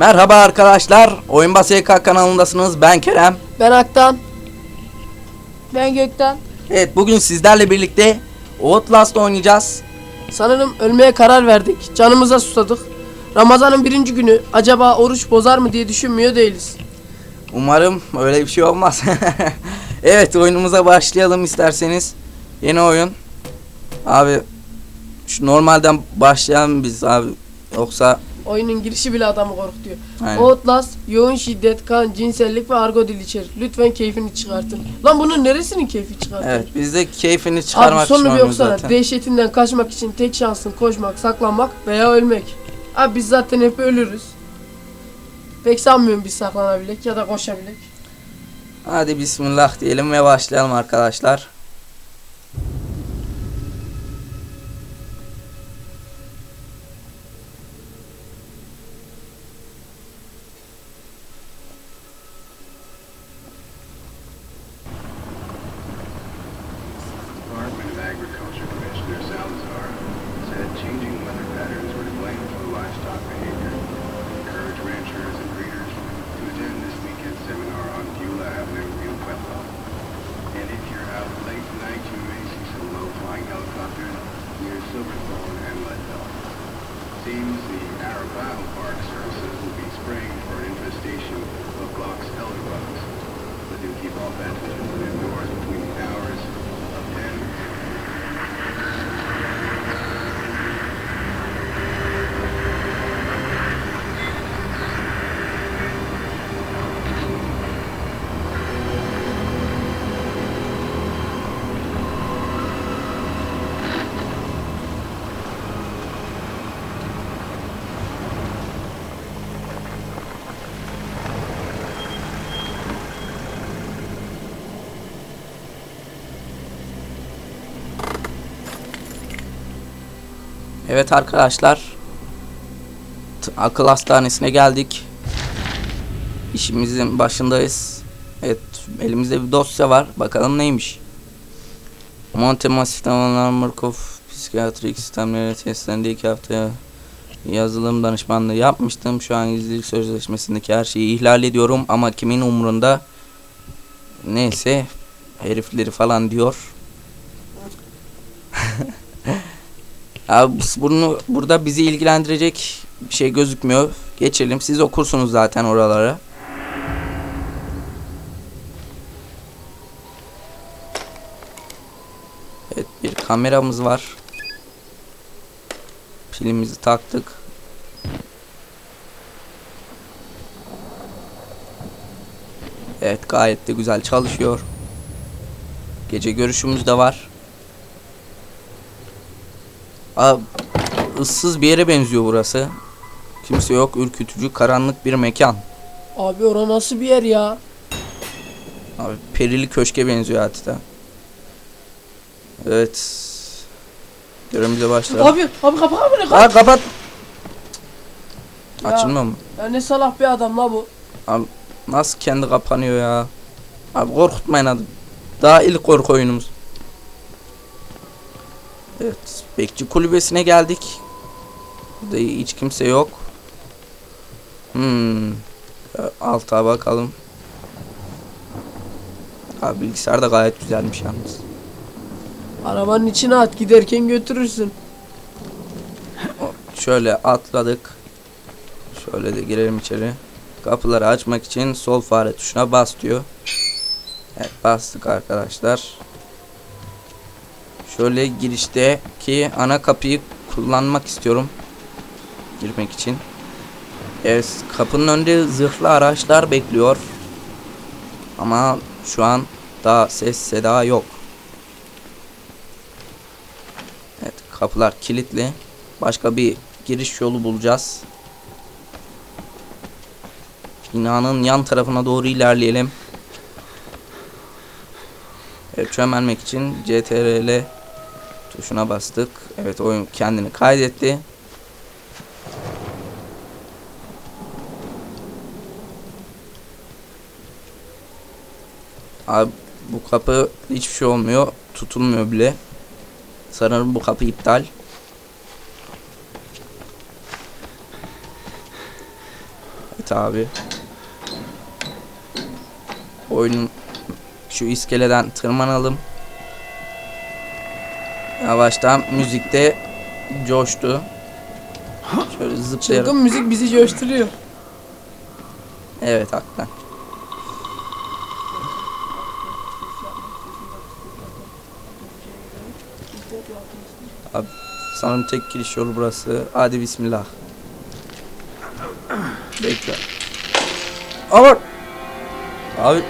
Merhaba arkadaşlar. Oyun Bas YK kanalındasınız. Ben Kerem. Ben Aktan. Ben Gökten. Evet bugün sizlerle birlikte Outlast oynayacağız. Sanırım ölmeye karar verdik. Canımıza susadık. Ramazanın birinci günü acaba oruç bozar mı diye düşünmüyor değiliz. Umarım öyle bir şey olmaz. evet oyunumuza başlayalım isterseniz. Yeni oyun. Abi şu normalden başlayalım biz abi. Yoksa Oyunun girişi bile adamı korkutuyor. Aynen. Outlast yoğun şiddet, kan, cinsellik ve argo dil içerir. Lütfen keyfini çıkartın. Lan bunun neresinin keyfi çıkartın? evet biz de keyfini çıkarmak Abi için sonu bir oynuyoruz zaten. Dehşetinden kaçmak için tek şansın koşmak, saklanmak veya ölmek. Abi biz zaten hep ölürüz. Pek sanmıyorum biz saklanabilek ya da koşabilek. Hadi bismillah diyelim ve başlayalım arkadaşlar. Evet arkadaşlar. Akıl hastanesine geldik. İşimizin başındayız. Evet elimizde bir dosya var. Bakalım neymiş. Montema Sistem Markov Psikiyatrik Sistemleri testlerinde iki haftaya yazılım danışmanlığı yapmıştım. Şu an gizlilik sözleşmesindeki her şeyi ihlal ediyorum ama kimin umurunda? Neyse herifleri falan diyor. Abi bunu burada bizi ilgilendirecek bir şey gözükmüyor. Geçelim. Siz okursunuz zaten oraları. Evet bir kameramız var. Pilimizi taktık. Evet gayet de güzel çalışıyor. Gece görüşümüz de var. Abi ıssız bir yere benziyor burası. Kimse yok, ürkütücü, karanlık bir mekan. Abi ora nasıl bir yer ya? Abi perili köşke benziyor hatta. Evet. Görevimize başlayalım. Abi abi kapı kapı ne Aa, kapat. Ya. Açılmıyor mu? Ya ne salak bir adam la bu. Abi nasıl kendi kapanıyor ya? Abi korkutmayın hadi. Daha ilk korku oyunumuz. Evet, bekçi kulübesine geldik. Burada hiç kimse yok. Hmm. Alta bakalım. Abi bilgisayar da gayet güzelmiş yalnız. Arabanın içine at giderken götürürsün. Şöyle atladık. Şöyle de girelim içeri. Kapıları açmak için sol fare tuşuna bas diyor. Evet bastık arkadaşlar. Şöyle girişteki ana kapıyı kullanmak istiyorum. Girmek için. Evet kapının önünde zırhlı araçlar bekliyor. Ama şu an daha ses seda yok. Evet kapılar kilitli. Başka bir giriş yolu bulacağız. Binanın yan tarafına doğru ilerleyelim. Evet çömelmek için CTRL tuşuna bastık. Evet oyun kendini kaydetti. Abi bu kapı hiçbir şey olmuyor. Tutulmuyor bile. Sanırım bu kapı iptal. Evet abi. Oyunun şu iskeleden tırmanalım. Yavaştan müzikte coştu. Şöyle zıplayarak. Çılgın müzik bizi coşturuyor. Evet hakikaten. Abi sanırım tek giriş yolu burası. Hadi bismillah. Bekle. Aman. Abi.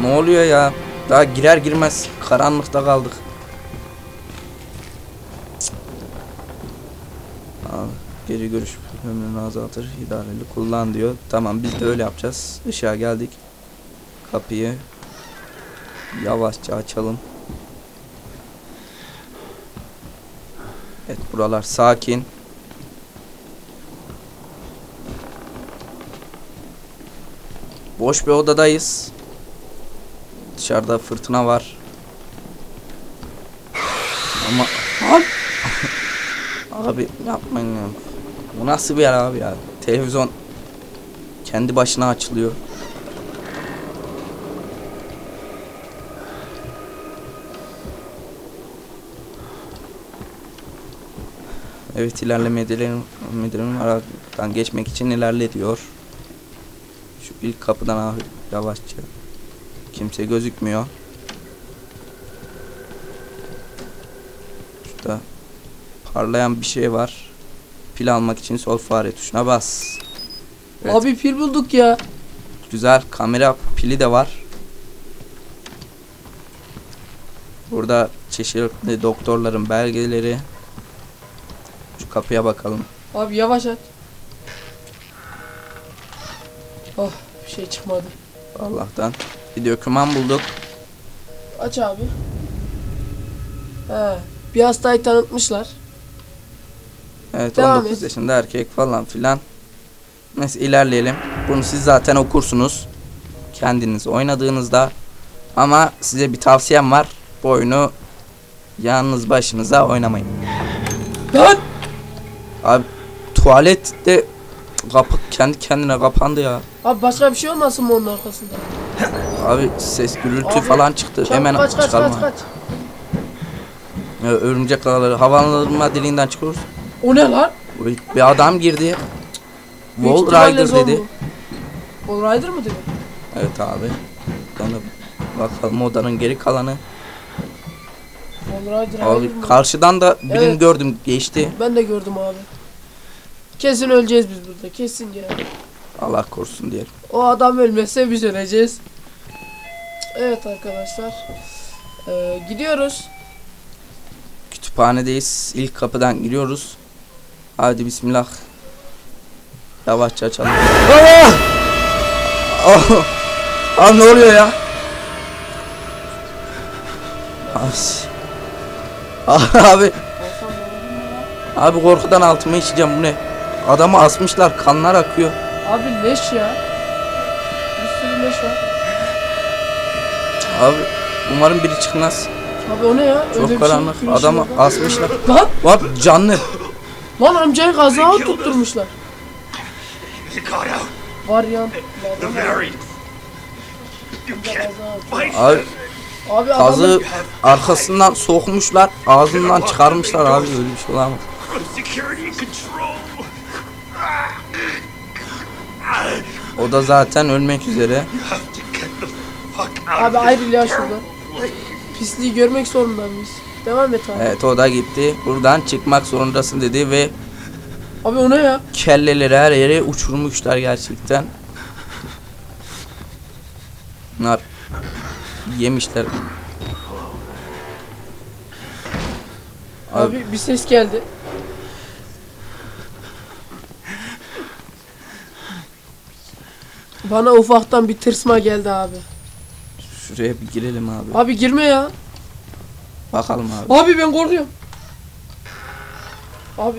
Ne oluyor ya? Daha girer girmez karanlıkta kaldık. Abi, gece görüş ömrünü azaltır. idareli kullan diyor. Tamam biz de öyle yapacağız. Işığa geldik. Kapıyı yavaşça açalım. Evet buralar sakin. Boş bir odadayız. Dışarıda fırtına var. Ama Lan! Abi yapmayın ya. Bu nasıl bir yer abi ya? Televizyon kendi başına açılıyor. Evet ilerleme. Müdürüm aradan geçmek için ilerle diyor. Şu ilk kapıdan abi yavaşça. Kimse gözükmüyor. Şurada parlayan bir şey var. Pil almak için sol fare tuşuna bas. Evet. Abi pil bulduk ya. Güzel kamera pili de var. Burada çeşitli doktorların belgeleri. Şu kapıya bakalım. Abi yavaş aç. Oh bir şey çıkmadı. Allah'tan. Bir doküman bulduk. Aç abi. He. Bir hastayı tanıtmışlar. Evet Devam 19 et. yaşında erkek falan filan. Neyse ilerleyelim. Bunu siz zaten okursunuz. Kendiniz oynadığınızda. Ama size bir tavsiyem var. Bu oyunu yalnız başınıza oynamayın. Lan! Abi tuvalette kapı kendi kendine kapandı ya. Abi başka bir şey olmasın mı onun arkasında? Abi ses gürültü Abi, falan çıktı. Çabuk Hemen kaç kaç kaç kaç. Ya, örümcek ağları havalandırma deliğinden çıkıyoruz. O ne lan? Bir adam girdi. Büyük Wall ihtimalle Rider zombi. dedi. Wall Rider mı dedi? Evet abi. Sonra bakalım odanın geri kalanı. Wall Rider Abi karşıdan da birini Evet. gördüm geçti. Ben de gördüm abi. Kesin öleceğiz biz burada. Kesin ya. Allah korusun diyelim. O adam ölmezse biz öleceğiz. Evet arkadaşlar. Ee, gidiyoruz. Kütüphanedeyiz. İlk kapıdan giriyoruz. Hadi bismillah. Yavaşça açalım. Aa! Oh! Abi ne oluyor ya? Abi. Abi. Abi korkudan altıma işeceğim bu ne? Adamı asmışlar kanlar akıyor. Abi leş ya. Bir sürü leş var. Abi umarım biri çıkmaz. Abi o ne ya? Çok Öyle bir karanlık. şey, Adamı asmışlar. Lan! Bak canlı. Lan amcayı kaza tutturmuşlar. Can't fight Abi Abi kazı arkasından sokmuşlar. Ağzından çıkarmışlar abi öyle bir şey olamaz. O da zaten ölmek üzere. Abi ayrıl ya şuradan. Pisliği görmek zorunda mıyız? Devam et abi. Evet o da gitti. Buradan çıkmak zorundasın dedi ve Abi o ne ya? kelleleri her yere uçurmuşlar gerçekten. Bunlar yemişler. Abi, Abi bir ses geldi. Bana ufaktan bir tırsma geldi abi. şuraya bir girelim abi. Abi girme ya. Bakalım abi. Abi ben korkuyorum. Abi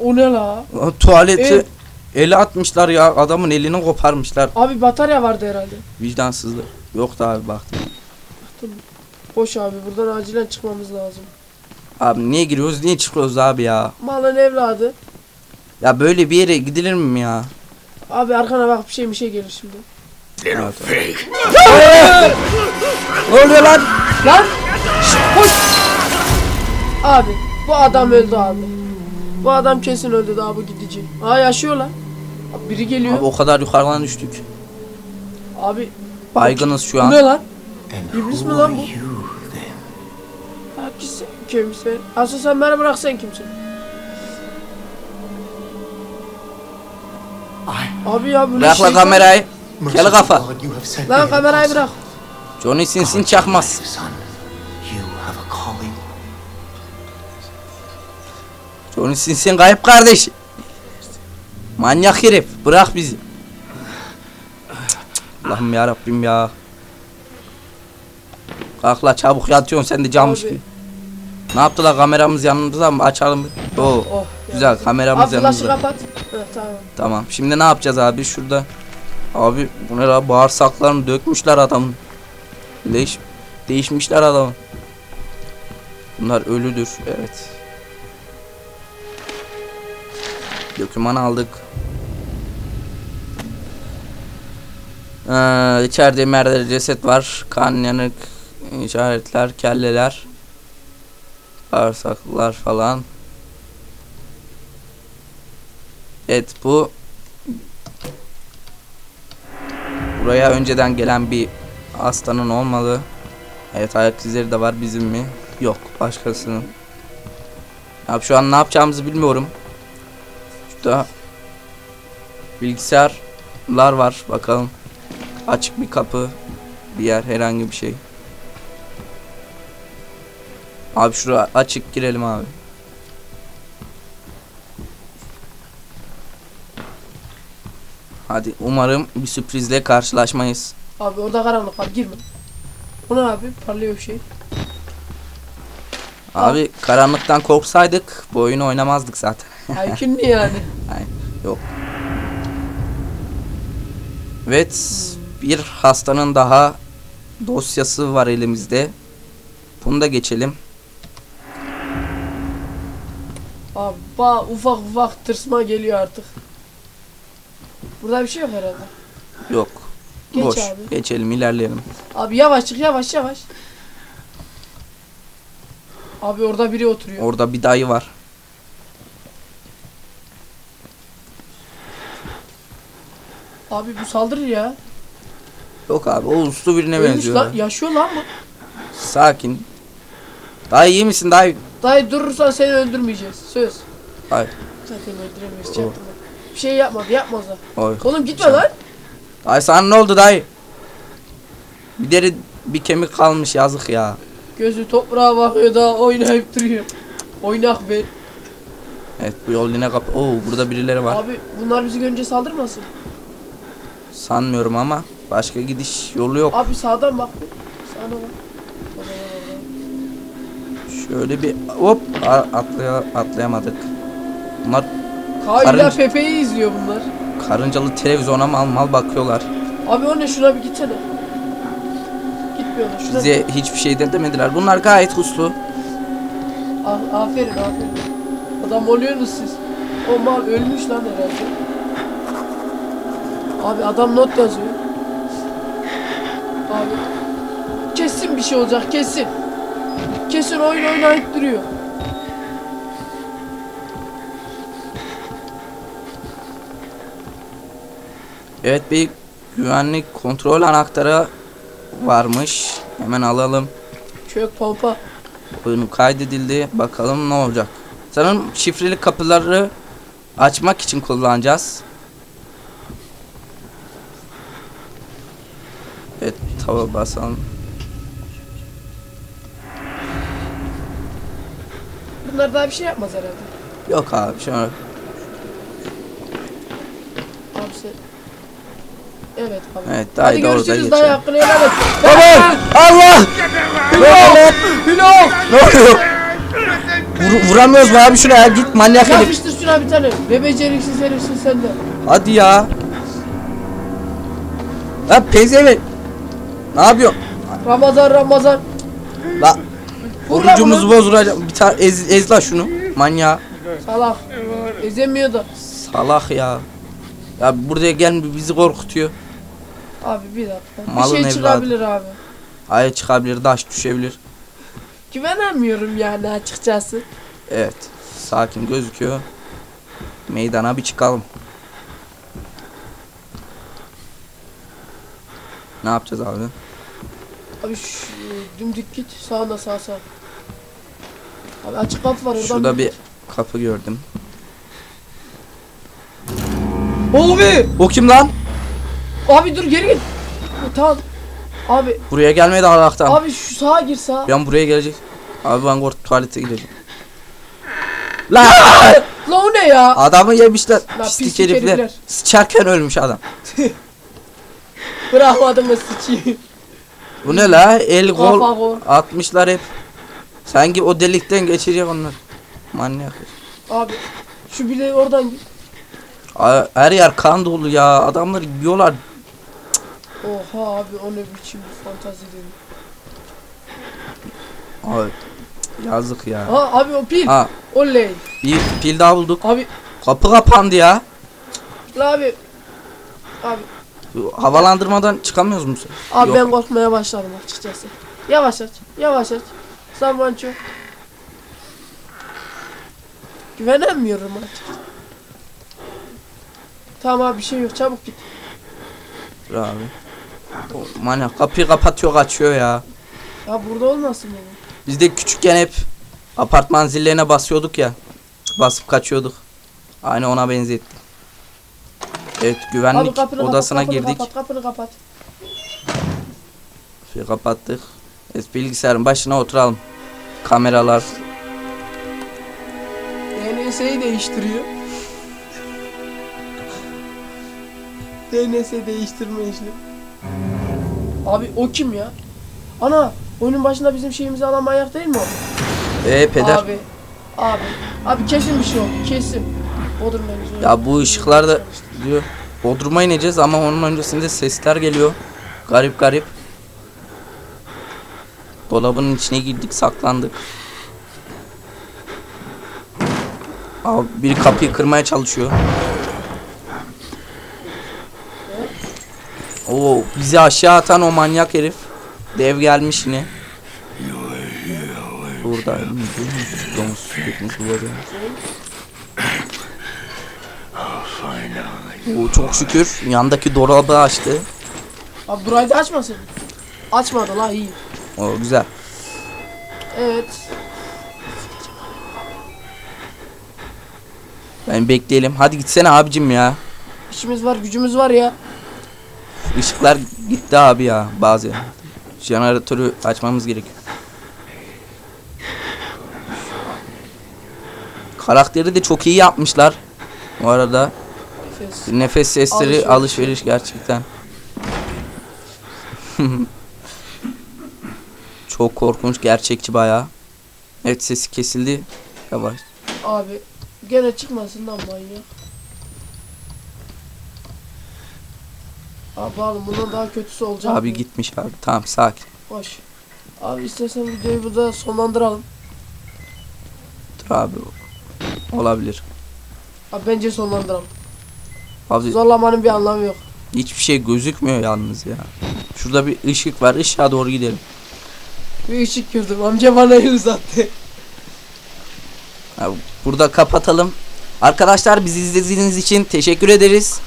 o ne la? Lan Tuvaleti Evet. ele atmışlar ya. Adamın elini koparmışlar. Abi batarya vardı herhalde. Vicdansızlık. Yoktu abi baktım. Koş abi buradan acilen çıkmamız lazım. Abi niye giriyoruz niye çıkıyoruz abi ya? Malın evladı. Ya böyle bir yere gidilir mi ya? Abi arkana bak bir şey bir şey gelir şimdi. Little pig. Ne oluyor lan? Lan! Abi bu adam öldü abi. Bu adam kesin öldü daha bu gidici. Aa yaşıyor lan. Abi, biri geliyor. Abi o kadar yukarıdan düştük. Abi Baygınız şu bu an. ne lan? İblis mi lan bu? kimsin? Kimsin? Asıl sen beni bırak sen kimsin? Abi ya bu ne Bırak la şeytan- kamerayı. merciful kafa. Lan me an kamerayı bırak. Johnny Sins'in çakmaz. Johnny Sins'in kayıp kardeşi. Manyak herif. Bırak bizi. Allah'ım ya Rabbim ya. Kalk la çabuk yatıyorsun sen de camış Abi. gibi. Ne yaptılar kameramız yanımızda mı açalım? Oo. Oh. Güzel kameramız Abi yanımızda. kapat. Evet tamam. Tamam. Şimdi ne yapacağız abi? Şurada. Abi bu ne la? Bağırsaklarını dökmüşler adamın. Değiş değişmişler adamın. Bunlar ölüdür. Evet. Doküman aldık. Ee, içeride merdeli ceset var. Kan yanık işaretler, kelleler. Bağırsaklar falan. Evet bu Buraya önceden gelen bir hastanın olmalı. Evet ayak izleri de var bizim mi? Yok başkasının. Abi şu an ne yapacağımızı bilmiyorum. Şurada bilgisayarlar var bakalım. Açık bir kapı, bir yer herhangi bir şey. Abi şuraya açık girelim abi. Hadi umarım bir sürprizle karşılaşmayız. Abi orada karanlık var girme. Bu ne abi? Parlıyor bir şey. Abi karanlıktan korksaydık bu oyunu oynamazdık zaten. Haykün ne yani? Yok. Evet bir hastanın daha dosyası var elimizde. Bunu da geçelim. Abi ba ufak ufak tırsma geliyor artık. Burada bir şey yok herhalde. Yok. Geç Boş. abi. Geçelim ilerleyelim. Abi yavaş çık yavaş yavaş. Abi orada biri oturuyor. Orada bir dayı var. Abi bu saldırır ya. Yok abi o uslu birine Ölmüş benziyor. lan. Yaşıyor lan bu. Sakin. Dayı iyi misin dayı? Dayı durursan seni öldürmeyeceğiz. Söz. Hayır. Zaten öldüremeyiz Oh. çaktırma. Bir şey yapmadı yapmaz ha. Oy. Oğlum gitme lan. Dayı sana ne oldu dayı? Bir deri bir kemik kalmış yazık ya. Gözü toprağa bakıyor da oynayıp duruyor. Oynak be. Evet bu yol yine kap. Oo burada birileri var. Abi bunlar bizi görünce saldırmasın. Sanmıyorum ama başka gidiş yolu yok. Abi sağdan bak. Sağdan bak. Şöyle bir hop atlaya atlayamadık. Bunlar Kayla Karınca- Pepe'yi izliyor bunlar. karıncalı televizyona mal mal bakıyorlar. Abi o ne şuna bir gitsene. Gitmiyorlar. Şuna Bize hiçbir şey de demediler. Bunlar gayet huslu. A- aferin aferin. Adam oluyorsunuz siz. O mal ölmüş lan herhalde. Abi adam not yazıyor. Abi. Kesin bir şey olacak kesin. Kesin oyun oynayıp duruyor. Evet bir güvenlik kontrol anahtarı varmış. Hemen alalım. Çök pompa. Oyunu kaydedildi. Bakalım ne olacak. Sanırım şifreli kapıları açmak için kullanacağız. Evet tava basalım. Bunlar daha bir şey yapmaz herhalde. Yok abi şöyle. Abi sen... Evet abi. Evet Hadi dayı da orada görüşürüz geçiyor. dayı hakkını helal et. Aman! Allah! Oluyor? Hülo! Ne oluyor? Vur, vuramıyoruz mu abi şuraya git manyak herif. Yapıştır şuna bir tane. Ve beceriksiz herifsin sen de. Hadi ya. Lan pezevenk. Ne yapıyorsun? Ramazan Ramazan. La orucumuzu bozduracak. Bir tane ez, ez la şunu. Manyağı. Salak. Ezemiyor da. Salak ya. Ya buraya gelme bizi korkutuyor. Abi bir dakika. Malın bir şey evladı. çıkabilir abi. Aya çıkabilir, taş düşebilir. Güvenemiyorum yani açıkçası. Evet. Sakin gözüküyor. Meydana bir çıkalım. Ne yapacağız abi? Abi şu dümdük git sağına sağ sağ. Abi açık kapı var oradan. Şurada bir kapı gördüm. Abi! O kim lan? Abi dur geri git. Tamam. Abi Buraya gelmedi Allah'tan. abi şu sağa gir sağa. Ben buraya gelecek. Abi ben kork tuvalete gideceğim. Lan! La o ne ya? Adamı yemişler. La Pislik pislik herifler. herifler. Sıçarken ölmüş adam. Bravo adamı sıçayım. Bu ne la? El kol kol. atmışlar hep. Sanki o delikten geçecek onlar. Manyak. Abi şu bileği oradan git. Her yer kan dolu ya. Adamlar yiyorlar. Oha abi o ne biçim bir fantazi dedi. Abi, yazık ya. Ha abi o pil. Ha, Oley. bir pil daha bulduk. Abi Kapı kapandı ya. la abi. Abi Havalandırmadan çıkamıyoruz mu? Abi Yok. ben korkmaya başladım açıkçası. Yavaş aç, yavaş aç. Zaman çok. Güvenemiyorum artık. Tamam abi bir şey yok çabuk git. Dur abi. O manyak kapıyı kapatıyor kaçıyor ya. Ya burada olmasın bu. Biz de küçükken hep apartman zillerine basıyorduk ya. Basıp kaçıyorduk. Aynı ona benzettim. Evet güvenlik Abi kapını odasına kapat, kapını girdik. kapat, kapını kapat. Şey kapattık. Evet, bilgisayarın başına oturalım. Kameralar. DNS'yi değiştiriyor. DNS değiştirme işlemi. Abi o kim ya? Ana oyunun başında bizim şeyimizi alan manyak değil mi o? Ee peder. Abi. Abi. Abi kesin bir şey oldu. Kesin. Bodrum. Ya bu ışıklar da diyor. Bodrum'a ineceğiz ama onun öncesinde sesler geliyor. Garip garip. Dolabın içine girdik saklandık. Abi biri kapıyı kırmaya çalışıyor. Oo bizi aşağı atan o manyak herif. Dev gelmiş yine. Burada domuz gitmiş olabilir. Oo, çok şükür yandaki dolabı açtı. Abi burayı da açmasın. Açmadı la iyi. O güzel. Evet. Ben bekleyelim. Hadi gitsene abicim ya. İşimiz var gücümüz var ya. Işıklar gitti abi ya bazı. Jeneratörü açmamız gerekiyor. Karakteri de çok iyi yapmışlar. Bu arada Nefes. nefes sesleri Alışveriş. alışveriş gerçekten. çok korkunç, gerçekçi bayağı. Evet sesi kesildi. Yavaş. Abi gene çıkmasın lan manyak. Abi oğlum bundan daha kötüsü olacak. Abi mı? gitmiş abi. Tamam sakin. Boş. Abi istersen videoyu burada sonlandıralım. Dur abi. Olabilir. Abi bence sonlandıralım. Abi Zorlamanın bir anlamı yok. hiçbir şey gözükmüyor yalnız ya. Şurada bir ışık var. Işığa doğru gidelim. Bir ışık gördüm. Amca bana el uzattı. Abi, burada kapatalım. Arkadaşlar bizi izlediğiniz için teşekkür ederiz.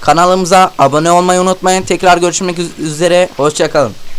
Kanalımıza abone olmayı unutmayın. Tekrar görüşmek üzere. Hoşçakalın.